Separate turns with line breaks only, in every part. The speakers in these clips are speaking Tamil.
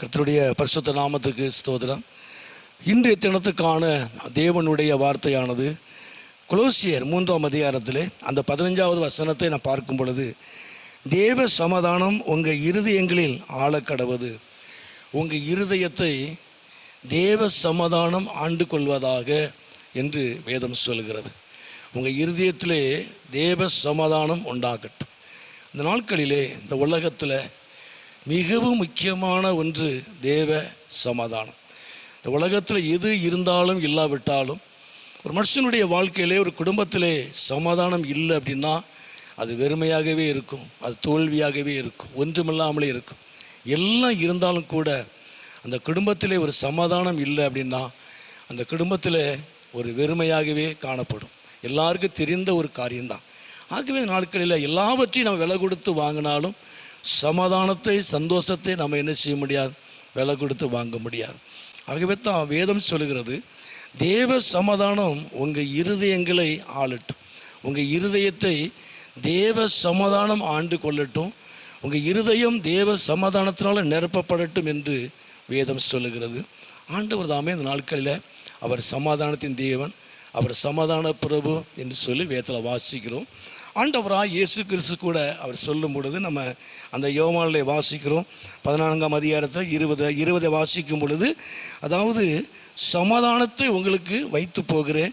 கர்த்தருடைய பரிசுத்த நாமத்துக்கு ஸ்தோதிரம் இன்றைய தினத்துக்கான தேவனுடைய வார்த்தையானது குலோசியர் மூன்றாம் அதிகாரத்தில் அந்த பதினஞ்சாவது வசனத்தை நான் பார்க்கும் பொழுது தேவ சமாதானம் உங்கள் இருதயங்களில் ஆளக்கடவது. உங்கள் இருதயத்தை தேவ சமாதானம் ஆண்டு கொள்வதாக என்று வேதம் சொல்கிறது. உங்கள் இருதயத்திலே தேவ சமாதானம் உண்டாகட்டும். இந்த நாட்களிலே இந்த உலகத்தில் மிகவும் முக்கியமான ஒன்று தேவ சமாதானம். இந்த உலகத்தில் எது இருந்தாலும் இல்லாவிட்டாலும் ஒரு மனுஷனுடைய வாழ்க்கையிலே ஒரு குடும்பத்திலே சமாதானம் இல்லை அப்படின்னா அது வெறுமையாகவே இருக்கும் அது தோல்வியாகவே இருக்கும் ஒன்றுமில்லாமலே இருக்கும். எல்லாம் இருந்தாலும் கூட அந்த குடும்பத்திலே ஒரு சமாதானம் இல்லை அப்படின்னா அந்த குடும்பத்தில் ஒரு வெறுமையாகவே காணப்படும். எல்லாருக்கும் தெரிந்த ஒரு காரியம்தான். ஆகவே நாட்களில் எல்லாவற்றையும் நம்ம விலை கொடுத்து வாங்கினாலும் சமாதானத்தை சந்தோஷத்தை நம்ம என்ன செய்ய முடியாது? விலை கொடுத்து வாங்க முடியாது. ஆகவே தான் வேதம் சொல்லுகிறது தேவ சமாதானம் உங்கள் இருதயங்களை ஆளட்டும். உங்கள் இருதயத்தை தேவ சமாதானம் ஆண்டு கொள்ளட்டும். உங்கள் இருதயம் தேவ சமாதானத்தினால் நிரப்பப்படட்டும் என்று வேதம் சொல்லுகிறது. ஆண்டவர் தாமே இந்த நாட்களில் அவர் சமாதானத்தின் தேவன் அவர் சமாதான பிரபு என்று சொல்லி வேதத்தில் வாசிக்கிறோம். ஆண்டவராக இயேசு கிறிஸ்து கூட அவர் சொல்லும் பொழுது நம்ம அந்த யோவானில் வாசிக்கிறோம். பதினான்காம் அதிகாரத்தில் இருபது இருபதை வாசிக்கும் பொழுது அதாவது சமாதானத்தை உங்களுக்கு வைத்து போகிறேன்.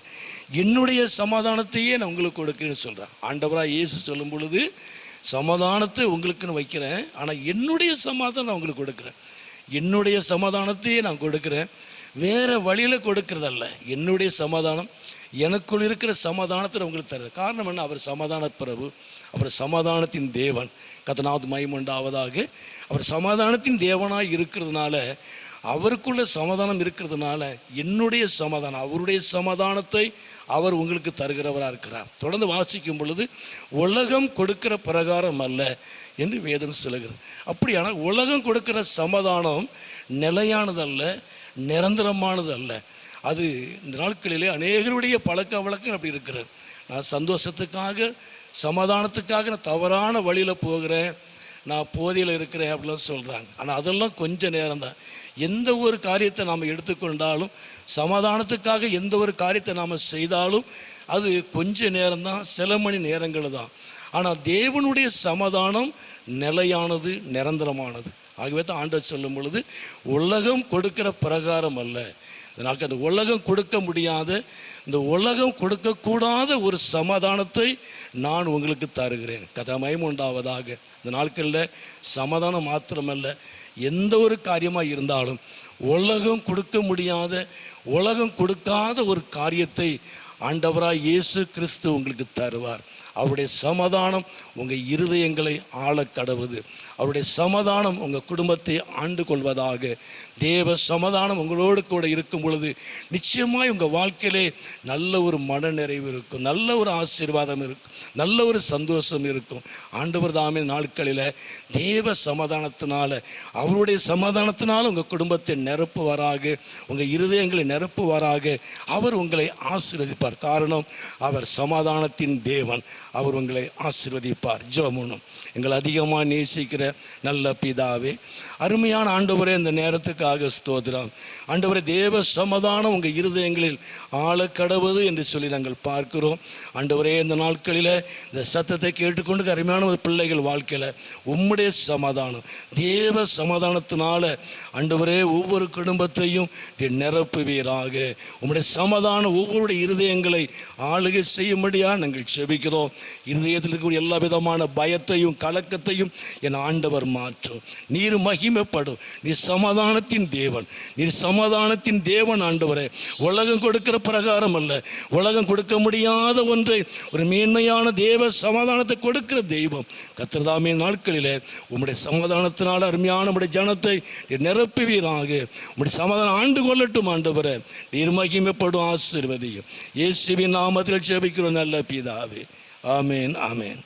என்னுடைய சமாதானத்தையே நான் உங்களுக்கு கொடுக்குறேன்னு சொல்கிறேன் ஆண்டவராக இயேசு சொல்லும் பொழுது சமாதானத்தை உங்களுக்குன்னு வைக்கிறேன். ஆனால் என்னுடைய சமாதானம் நான் உங்களுக்கு கொடுக்குறேன். என்னுடைய சமாதானத்தையே நான் கொடுக்குறேன். வேறு வழியில் கொடுக்கறதல்ல. என்னுடைய சமாதானம். எனக்குள் இருக்கிற சமாதானத்தை உங்களுக்கு தருது காரணம் என்ன? அவர் சமாதான பிரபு. அவர் சமாதானத்தின் தேவன். கத்தனாவது மைமுண்டாவதாக அவர் சமாதானத்தின் தேவனாக இருக்கிறதுனால அவருக்குள்ள சமாதானம் இருக்கிறதுனால என்னுடைய சமாதானம் அவருடைய சமாதானத்தை அவர் உங்களுக்கு தருகிறவராக இருக்கிறார். தொடர்ந்து வாசிக்கும் பொழுது உலகம் கொடுக்கிற பிரகாரம் அல்ல என்று வேதம் சொல்லுகிறது. அப்படியானால் உலகம் கொடுக்கிற சமாதானம் நிலையானதல்ல நிரந்தரமானது அல்ல அது இந்த நாட்களிலே அநேகருடைய பழக்க வழக்கம் அப்படி இருக்கிறது. நான் சந்தோஷத்துக்காக சமாதானத்துக்காக நான் தவறான வழியில் போகிறேன் நான் போதையில் இருக்கிறேன் அப்படிலாம் சொல்கிறாங்க ஆனால் அதெல்லாம் கொஞ்ச நேரம் தான் எந்த ஒரு காரியத்தை நாம் எடுத்துக்கொண்டாலும் சமாதானத்துக்காக எந்த ஒரு காரியத்தை நாம் செய்தாலும் அது கொஞ்ச நேரம்தான் சில மணி நேரங்கள் தான் ஆனால் தேவனுடைய சமாதானம் நிலையானது நிரந்தரமானது. ஆகவே தான் ஆண்டவர் சொல்லும் பொழுது உலகம் கொடுக்கிற பிரகாரம் அல்ல. இதனால் அந்த உலகம் கொடுக்க முடியாத இந்த உலகம் கொடுக்கக்கூடாத ஒரு சமாதானத்தை நான் உங்களுக்கு தருகிறேன். கதமயம் உண்டாவதாக. இந்த நாட்களில் சமாதானம் மாத்திரமல்ல எந்த ஒரு காரியமாக இருந்தாலும் உலகம் கொடுக்க முடியாத உலகம் கொடுக்காத ஒரு காரியத்தை ஆண்டவராக இயேசு கிறிஸ்து உங்களுக்கு தருவார். அவருடைய சமாதானம் உங்கள் இருதயங்களை ஆள கடவுது. அவருடைய சமாதானம் உங்கள் குடும்பத்தை ஆண்டு கொள்வதாக. தேவ சமாதானம் உங்களோடு கூட இருக்கும் பொழுது நிச்சயமாய் உங்கள் வாழ்க்கையிலே நல்ல ஒரு மன நிறைவு இருக்கும். நல்ல ஒரு ஆசீர்வாதம் இருக்கும். நல்ல ஒரு சந்தோஷம் இருக்கும். ஆண்டவர் தாமே நாட்களில் தேவ சமாதானத்தினால அவருடைய சமாதானத்தினால் உங்கள் குடும்பத்தை நிரப்புவாராக. உங்கள் இருதயங்களை நிரப்புவாராக. அவர் உங்களை ஆசீர்வதிப்பார். காரணம் அவர் சமாதானத்தின் தேவன். அவர் உங்களை ஆசீர்வதிப்பார். ஜோமுனும் எங்களை அதிகமாக நேசிக்கிற நல்ல பிதாவே. அருமையான ஆண்டவரே இந்த நேரத்துக்காக ஸ்தோத்திரம். ஆண்டவரே தேவ சமதானம் உங்கள் இருதயங்களில் ஆழக்கடவுது என்று சொல்லி நாங்கள் பார்க்கிறோம். ஆண்டவரே இந்த நாட்களில் இந்த சத்தத்தை கேட்டுக்கொண்டு அருமையான ஒரு பிள்ளைகள் வாழ்க்கையில் உம்முடைய சமாதானம் தேவ சமாதானத்தினால ஆண்டவரே ஒவ்வொரு குடும்பத்தையும் நிரப்புவீராக. உம்முடைய சமாதானம் ஒவ்வொருடைய இருதயங்களை ஆளுகை செய்யும்படியாக நாங்கள் செபிக்கிறோம். இருதயத்தில் இருக்கக்கூடிய எல்லா விதமான பயத்தையும் கலக்கத்தையும் என் ஆண்டவர் மாற்றும் நீர் மகிமைப்படும் நீ சமாதானத்தின் தேவன். நீர் சமாதானத்தின் தேவன் ஆண்டவரே. உலகம் கொடுக்கிற பிரகாரம் அல்ல உலகம் கொடுக்க முடியாத ஒன்றை. ஒரு மேன்மையான தேவ சமாதானத்தை கொடுக்கிற தெய்வம். கத்திரதாமே நாட்களிலே உம்முடைய சமாதானத்தினால் அருமையான உடைய ஜனத்தை நீர் நிரப்புவீராக. உம்முடைய சமாதானம் ஆண்டு கொள்ளட்டும் ஆண்டவரே. நீர் மகிமைப்படும் ஆசிர்வதியும். இயேசுவின் நாமத்தில் ஜெபிக்கிறோம் நல்ல பிதாவே. ஆமேன் ஆமேன்.